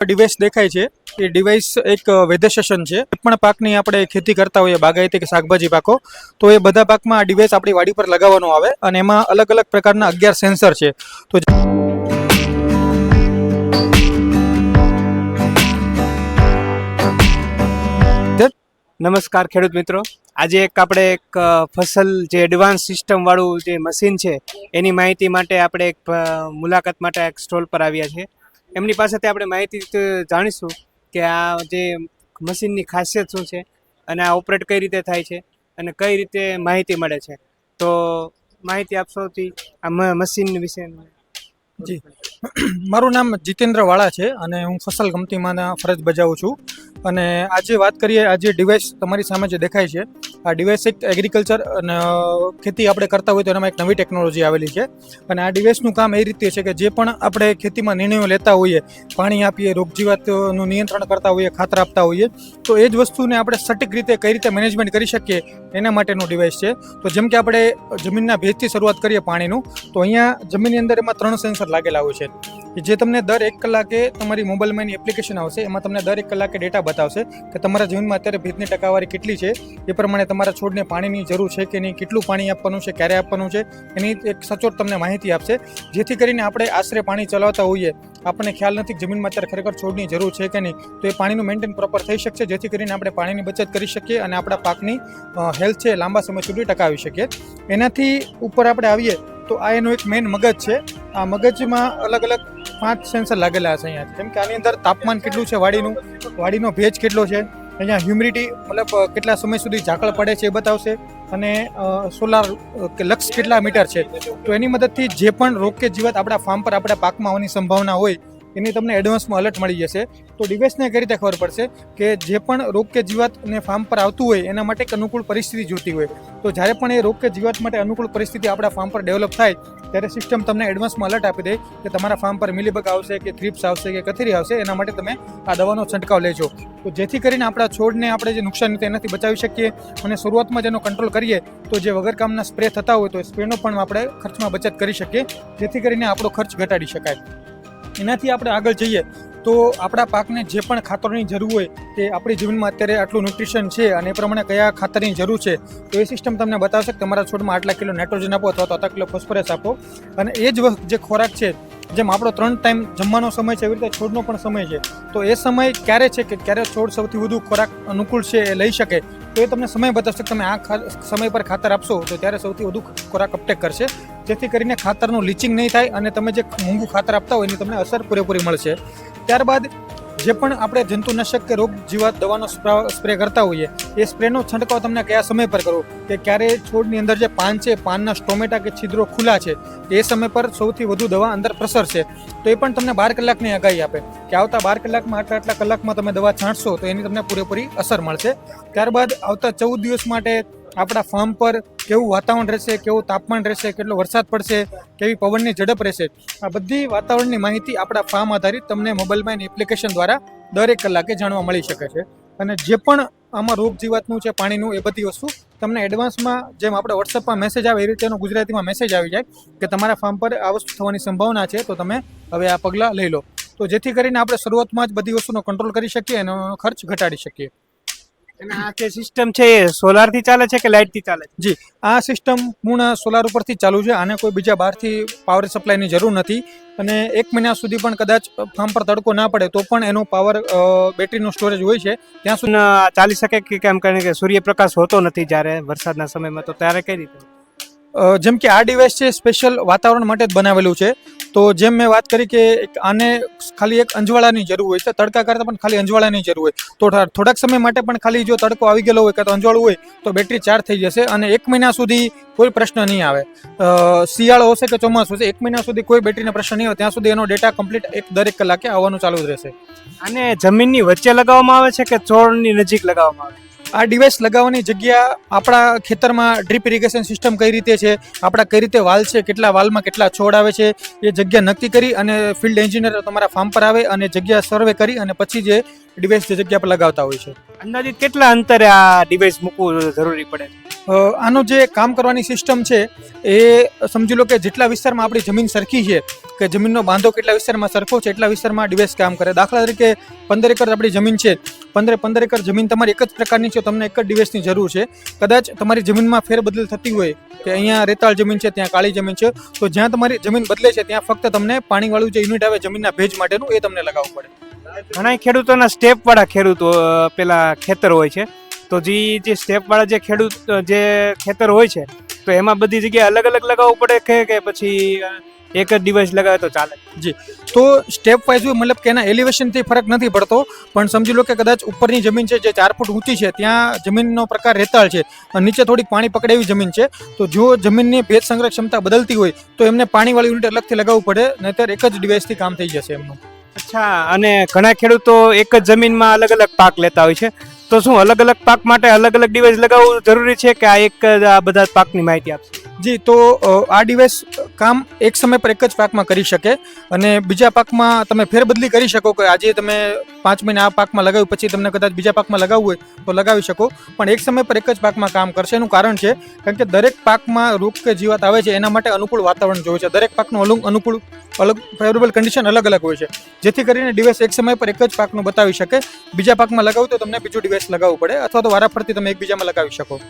Device દેખાય છે. એ ડિવાઇસ એક વેધર સ્ટેશન છે. પણ પાકની આપણે ખેતી કરતા હોઈએ, બાગાયતી કે શાકભાજી પાકો, તો એ બધા પાકમાં આ ડિવાઇસ આપણી વાડી પર લગાવવાનો આવે અને એમાં અલગ અલગ પ્રકારના અગિયાર સેન્સર છે. તો નમસ્કાર ખેડૂત મિત્રો. આજે એક આપણે એક ફસલ જે એડવાન્સ સિસ્ટમ વાળું જે મશીન છે, એની માહિતી માટે આપણે એક મુલાકાત માટે એક સ્ટોલ પર આવ્યા છે એમની પાસેથી આપણે માહિતી જાણીશું કે આ જે મશીનની ખાસિયત શું છે અને આ ઓપરેટ કઈ રીતે થાય છે અને કઈ રીતે માહિતી મળે છે. તો માહિતી આપશો આ મશીન વિશે જી. મારું નામ જીતેન્દ્ર વાળા છે અને હું ફસલ ગમતીમાંના ફરજ બજાવું છું. અને આજે વાત કરીએ, આ જે ડિવાઇસ તમારી સામે જે દેખાય છે, આ ડિવાઇસ એક એગ્રીકલ્ચર અને ખેતી આપણે કરતા હોય તો એનામાં એક નવી ટેકનોલોજી આવેલી છે. અને આ ડિવાઇસનું કામ એ રીતે છે કે જે પણ આપણે ખેતીમાં નિર્ણયો લેતા હોઈએ, પાણી આપીએ, રોગજીવાતનું નિયંત્રણ કરતા હોઈએ, ખાતર આપતા હોઈએ, તો એ જ વસ્તુને આપણે સટીક રીતે કઈ રીતે મેનેજમેન્ટ કરી શકીએ, એના માટેનું ડિવાઇસ છે. તો જેમ કે આપણે જમીનના ભેજથી શરૂઆત કરીએ પાણીનું, તો અહીંયા જમીનની અંદર એમાં ત્રણ સેન્સર લાગેલા હોય છે. જે તમને દર એક કલાકે તમારી મોબાઈલમાં એની એપ્લિકેશન આવશે, એમાં તમને દર એક કલાકે ડેટા બતાવશે કે તમારા જીવનમાં અત્યારે ભેજની ટકાવારી કેટલી છે, એ પ્રમાણે તમારા છોડને પાણીની જરૂર છે કે નહીં, કેટલું પાણી આપવાનું છે, ક્યારે આપવાનું છે, એની એક સચોટ તમને માહિતી આપશે. જેથી કરીને આપણે આશરે પાણી ચલાવતા હોઈએ, આપણને ખ્યાલ નથી જમીનમાં અત્યારે ખરેખર છોડની જરૂર છે કે નહીં, તો એ પાણીનું મેન્ટેન પ્રોપર થઈ શકશે, જેથી કરીને આપણે પાણીની બચત કરી શકીએ અને આપણા પાકની હેલ્થ છે લાંબા સમય સુધી ટકાવી શકીએ. એનાથી ઉપર આપણે આવીએ, તો આ એનો એક મેઇન મગજ છે. આ મગજમાં અલગ અલગ પાંચ સેન્સર લાગેલા છે અહીંયા. જેમ કે આની અંદર તાપમાન કેટલું છે વાડીનું, વાડીનો ભેજ કેટલો છે, અહીંયા હ્યુમિડિટી મતલબ કેટલા સમય સુધી ઝાકળ પડે છે એ બતાવશે, અને સોલાર કે લક્ષ કેટલા મીટર છે. તો એની મદદથી જે પણ રોગ કે જીવાત આપણા ફાર્મ પર, આપણા પાકમાં આવવાની સંભાવના હોય એની તમને એડવાન્સમાં અલર્ટ મળી જશે. તો ડિવાઇસને કઈ રીતે ખબર પડશે કે જે પણ રોગ કે જીવાતને ફાર્મ પર આવતું હોય, એના માટે એક અનુકૂળ પરિસ્થિતિ જોતી હોય. તો જ્યારે પણ એ રોગ કે જીવાત માટે અનુકૂળ પરિસ્થિતિ આપણા ફાર્મ પર ડેવલપ થાય, ત્યારે સિસ્ટમ તમને એડવાન્સમાં અલર્ટ આપી દે કે તમારા ફાર્મ પર મિલીબગ આવશે કે થ્રીપ્સ આવશે કે કથેરી આવશે, એના માટે તમે આ દવાનો છંટકાવ લેજો. તો જેથી કરીને આપણા છોડને આપણે જે નુકસાન તેનાથી બચાવી શકીએ અને શરૂઆતમાં જેનો કંટ્રોલ કરીએ, તો જે વગર કામના સ્પ્રે થતા હોય તો સ્પ્રેનો પણ આપણે ખર્ચમાં બચત કરી શકીએ, જેથી કરીને આપણો ખર્ચ ઘટાડી શકાય. એનાથી આપણે આગળ જઈએ તો આપણા પાકને જે પણ ખાતરોની જરૂર હોય તે આપણી જમીનમાં અત્યારે આટલું ન્યુટ્રિશન છે અને એ પ્રમાણે કયા ખાતરની જરૂર છે, તો એ સિસ્ટમ તમને બતાવશે કે તમારા છોડમાં આટલા કિલો નાઇટ્રોજન આપો અથવા તો આટલા કિલો ફોસ્ફરસ આપો. અને એ જ વખત જે ખોરાક છે, જેમ આપણો ત્રણ ટાઈમ જમવાનો સમય છે, એવી રીતે છોડનો પણ સમય છે, તો એ સમય ક્યારે છે કે ક્યારે છોડ સૌથી વધુ ખોરાક અનુકૂળ છે એ લઈ શકે, તો એ તમને સમય બતાવશે તમે આ સમય પર ખાતર આપશો તો ત્યારે સૌથી વધુ ખોરાક અપટેક કરશે. જેથી કરીને ખાતરનું લીચિંગ નહીં થાય અને તમે જે મોંઘું ખાતર આપતા હોય એની તમને અસર પૂરેપૂરી મળશે. ત્યારબાદ જે પણ આપણે જંતુનાશક કે રોગ જીવાત દવાનો સ્પ્રા- કરતા હોઈએ, એ સ્પ્રેનો છંટકાવ તમને કયા સમય પર કરવો? કે ક્યારે છોડની અંદર જે પાન છે, પાનના સ્ટોમેટા કે છિદ્રો ખુલ્લા છે, એ સમય પર સૌથી વધુ દવા અંદર પ્રસરશે. તો એ પણ તમને બાર કલાકની આગાહી આપે કે આવતા બાર કલાકમાં આટલા આટલા કલાકમાં તમે દવા છાંટશો તો એની તમને પૂરેપૂરી અસર મળશે. ત્યારબાદ આવતા ચૌદ દિવસ માટે આપણા ફાર્મ પર કેવું વાતાવરણ રહેશે, કેવું તાપમાન રહેશે, કેટલો વરસાદ પડશે, કેવી પવનની ઝડપ રહેશે, આ બધી વાતાવરણની માહિતી આપણા ફાર્મ આધારિત તમને મોબાઈલમાં એની એપ્લિકેશન દ્વારા દરેક કલાકે જાણવા મળી શકે છે. અને જે પણ આમાં રોગ જીવાતનું છે, પાણીનું, એ બધી વસ્તુ તમને એડવાન્સમાં જેમ આપણે વોટ્સઅપમાં મેસેજ આવે, એ રીતેનો ગુજરાતીમાં મેસેજ આવી જાય કે તમારા ફાર્મ પર આ વસ્તુ થવાની સંભાવના છે, તો તમે હવે આ પગલાં લઈ લો. તો જેથી કરીને આપણે શરૂઆતમાં જ બધી વસ્તુનો કંટ્રોલ કરી શકીએ અને ખર્ચ ઘટાડી શકીએ. અને આ જે સિસ્ટમ છે એ સોલારથી ચાલે છે કે લાઇટથી ચાલે છે? જી આ સિસ્ટમ પૂર્ણ સોલાર ઉપરથી ચાલુ છે. આને કોઈ બીજા બહારથી પાવર સપ્લાયની જરૂર નથી. અને એક મહિના સુધી પણ કદાચ ફાર્મ પર તડકો ના પડે તો પણ એનો પાવર બેટરીનો સ્ટોરેજ હોય છે. ત્યાં સુધી ચાલી શકે કે કેમ કારણ કે સૂર્યપ્રકાશ હોતો નથી જ્યારે વરસાદના સમયમાં તો ત્યારે કઈ રીતે? જેમ કે આ ડિવાઇસ છે સ્પેશિયલ વાતાવરણ માટે જ બનાવેલું છે. તો જેમ મેં વાત કરી કે આને ખાલી એક અંજવાળાની જરૂર હોય છે, તડકા કરતાં પણ ખાલી અંજવાળાની જરૂર હોય. તો થોડાક સમય માટે પણ ખાલી જો તડકો આવી ગયેલો હોય કાં તો અંજવાળું હોય, તો બેટરી ચાર્જ થઈ જશે અને એક મહિના સુધી કોઈ પ્રશ્ન નહીં આવે. શિયાળો હશે કે ચોમાસું હશે, એક મહિના સુધી કોઈ બેટરીનો પ્રશ્ન નહીં આવે. ત્યાં સુધી એનો ડેટા કમ્પ્લીટ એક દરેક કલાકે આવવાનું ચાલુ જ રહેશે. અને જમીનની વચ્ચે લગાવવામાં આવે છે કે છોડની નજીક લગાવવામાં આવે? આ ડિવાઇસ લગાવવાની જગ્યા આપણા ખેતરમાં ડ્રીપ ઇરિગેશન સિસ્ટમ કઈ રીતે છે, આપણા કઈ રીતે વાલ છે, કેટલા વાલમાં કેટલા છોડ આવે છે, એ જગ્યા નક્કી કરી અને ફિલ્ડ એન્જિનિયર તમારા ફાર્મ પર આવે અને જગ્યા સર્વે કરી અને પછી જે ડિવાઇસ જે જગ્યા પર લગાવતા હોય છે. અંદાજિત કેટલા અંતરે આ ડિવાઇસ મૂકવું જરૂરી પડે છે? આનો જે કામ કરવાની સિસ્ટમ છે, એ સમજી લો કે જેટલા વિસ્તારમાં આપણી જમીન સરખી છે, કે જમીનનો બાંધો કેટલા વિસ્તારમાં સરખો છે, એટલા વિસ્તારમાં ડિવાઇસ કામ કરે. દાખલા તરીકે પંદર એકર આપણી જમીન છે, પંદરે પંદર એકર જમીન તમારી એક જ પ્રકારની છે, તમને એક જ ડિવાઇસની જરૂર છે. કદાચ તમારી જમીનમાં ફેરબદલ થતી હોય, કે અહીંયા રેતાળ જમીન છે, ત્યાં કાળી જમીન છે, તો જ્યાં તમારી જમીન બદલે છે, ત્યાં ફક્ત તમને પાણીવાળું જે યુનિટ આવે જમીનના ભેજ માટેનું એ તમને લગાવવું પડે. ઘણા ખેડૂતોના સ્ટેપવાળા ખેડૂતો પેલા ખેતર હોય છે. તો જે જે સ્ટેપવાળા જે ખેડૂત જે ખેતર હોય છે તો એમાં બધી જગ્યાએ અલગ અલગ લગાવવું પડે કે કે પછી એક જ ડિવાઇસ લગાવે તો ચાલે? જી. તો સ્ટેપ વાઇઝ મતલબ કે એના એલિવેશનથી ફરક નથી પડતો પણ સમજી લો કે કદાચ ઉપરની જમીન છે જે ચાર ફૂટ ઊંચી છે ત્યાં જમીનનો પ્રકાર રેતાળ છે અને નીચે થોડીક પાણી પકડે એવી જમીન છે તો જો જમીનની ભેજ સંગ્રહ ક્ષમતા બદલતી હોય તો એમને પાણીવાળી યુનિટ અલગથી લગાવવું પડે નહીતર એક જ ડિવાઇસથી કામ થઈ જશે એમનું. અચ્છા અને ઘણા ખેડૂતો એક જ જમીનમાં અલગ અલગ પાક લેતા હોય છે તો શું, અલગ અલગ પાક માટે અલગ અલગ ડિવાઇસ લગાવવું જરૂરી છે કે આ એક આ બધા પાકની માહિતી આપશે? જી, તો આ ડિવાઇસ કામ એક સમય પર એક જ પાકમાં કરી શકે અને બીજા પાકમાં તમે ફેરબદલી કરી શકો કે આજે તમે પાંચ મહિના આ પાકમાં લગાવ્યું, પછી તમને કદાચ બીજા પાકમાં લગાવવું હોય તો લગાવી શકો. પણ એક સમય પર એક જ પાકમાં કામ કરશે. એનું કારણ છે, કારણ કે દરેક પાકમાં રોગ કે જીવાત આવે છે, એના માટે અનુકૂળ વાતાવરણ જોઈએ છે. દરેક પાકનું અલગ અનુકૂળ, અલગ ફેવરેબલ કન્ડિશન અલગ અલગ હોય છે. જેથી કરીને ડિવાઇસ એક સમય પર એક જ પાકનું બતાવી શકે. બીજા પાકમાં લગાવું તો તમને બીજું ડિવાઇસ લગાવવું પડે અથવા તો વારાફરતી તમે એકબીજામાં લગાવી શકો.